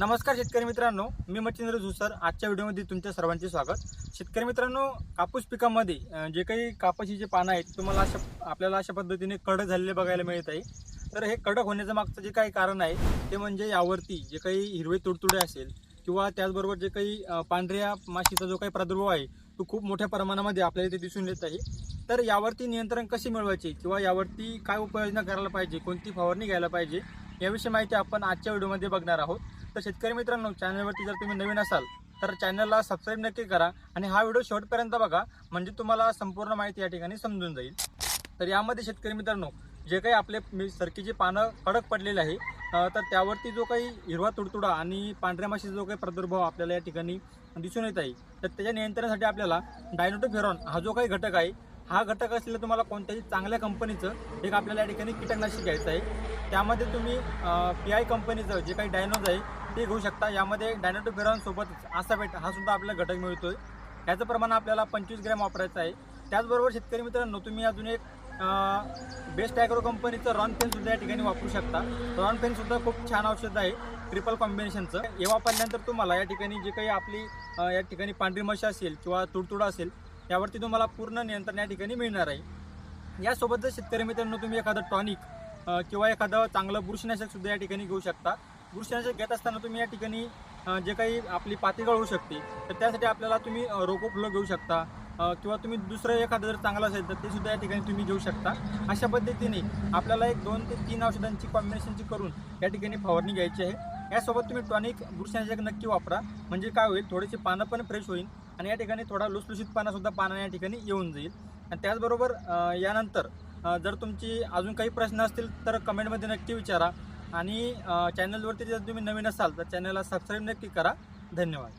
नमस्कार शेतकरी मित्रांनो मी मच्छिंद्र झुसर. आजच्या व्हिडिओमध्ये तुमच्या सर्वांचे स्वागत. शेतकरी मित्रांनो कापूस पिकामध्ये जे काही कापाशीचे पानं आहेत तुम्हाला अशा आपल्याला अशा पद्धतीने कडक झालेले बघायला मिळत आहे. तर हे कडक होण्याचं मागचं जे काही कारण आहे ते म्हणजे यावरती जे काही हिरवे तुडतुडे असेल किंवा त्याचबरोबर जे काही पांढऱ्या माशीचा जो काही प्रादुर्भाव आहे तो खूप मोठ्या प्रमाणामध्ये आपल्याला इथे दिसून येत आहे. तर यावरती नियंत्रण कसे मिळवायचे किंवा यावरती काय उपाययोजना करायला पाहिजे कोणती फवारणी घ्यायला पाहिजे याविषयी माहिती आपण आजच्या व्हिडिओमध्ये बघणार आहोत. तर शेतकरी मित्रांनो चॅनलवरती जर तुम्ही नवीन असाल तर चॅनलला सबस्क्राईब नक्की करा आणि हा व्हिडिओ शेवटपर्यंत बघा म्हणजे तुम्हाला संपूर्ण माहिती या ठिकाणी समजून जाईल. तर यामध्ये शेतकरी मित्रांनो जे काही आपले मी सरकीची पानं कडक पडलेले आहे तर त्यावरती जो काही हिरवा तुडतुडा आणि पांढऱ्या माशीचा जो काही प्रादुर्भाव आपल्याला या ठिकाणी दिसून येत आहे तर त्याच्या नियंत्रणासाठी आपल्याला डायनोटोफेरॉन हा जो काही घटक आहे हा घटक असलेला तुम्हाला कोणत्याही चांगल्या कंपनीचं एक आपल्याला या ठिकाणी कीटकनाशक घ्यायचं आहे. त्यामध्ये तुम्ही पी आय कंपनीचं जे काही डायनोज आहे ते घेऊ शकता. यामध्ये डायनोटोफेरॉन सोबतच आसाबेट हा सुद्धा आपल्याला घटक मिळतोय. याचं प्रमाण आपल्याला पंचवीस ग्रॅम वापरायचं आहे. त्याचबरोबर शेतकरी मित्रांनो तुम्ही अजून एक बेस्ट ॲग्रो कंपनीचं रॉन पेनसुद्धा या ठिकाणी वापरू शकता. रॉन पेनसुद्धा खूप छान औषध आहे ट्रिपल कॉम्बिनेशनचं हे वापरल्यानंतर तुम्हाला या ठिकाणी जे काही आपली या ठिकाणी पांढरी मशी असेल किंवा तुडतुडा असेल यावरती तुम्हाला पूर्ण नियंत्रण या ठिकाणी मिळणार आहे. यासोबत जर शेतकरी मित्रांनो तुम्ही एखादं टॉनिक किंवा एखादं चांगलं बुरशीनाशक सुद्धा या ठिकाणी घेऊ शकता. बुरशीनाशक घेत असताना तुम्ही या ठिकाणी जे काही आपली पातळी होऊ शकते तर त्यासाठी आपल्याला तुम्ही रोको फुलं घेऊ शकता किंवा तुम्ही दुसरं एखादं जर चांगलं असेल तर ते सुद्धा या ठिकाणी तुम्ही घेऊ शकता. अशा पद्धतीने आपल्याला एक दोन ते तीन औषधांची कॉम्बिनेशनची करून या ठिकाणी फवारणी घ्यायची आहे. यासोबत तुम्ही टॉनिक बुरशीनाशक नक्की वापरा. म्हणजे काय होईल थोडेसे पानं पण फ्रेश होईल आणि या ठिकाणी थोडा लुसलुशीत पानं या ठिकाणी येऊन जाईल. आणि त्याचबरोबर यानंतर जर तुमची अजून काही प्रश्न असतील तर कमेंटमध्ये नक्की विचारा. आणि चॅनलवरती जर तुम्ही नवीन असाल तर चॅनलला सबस्क्राईब नक्की करा. धन्यवाद.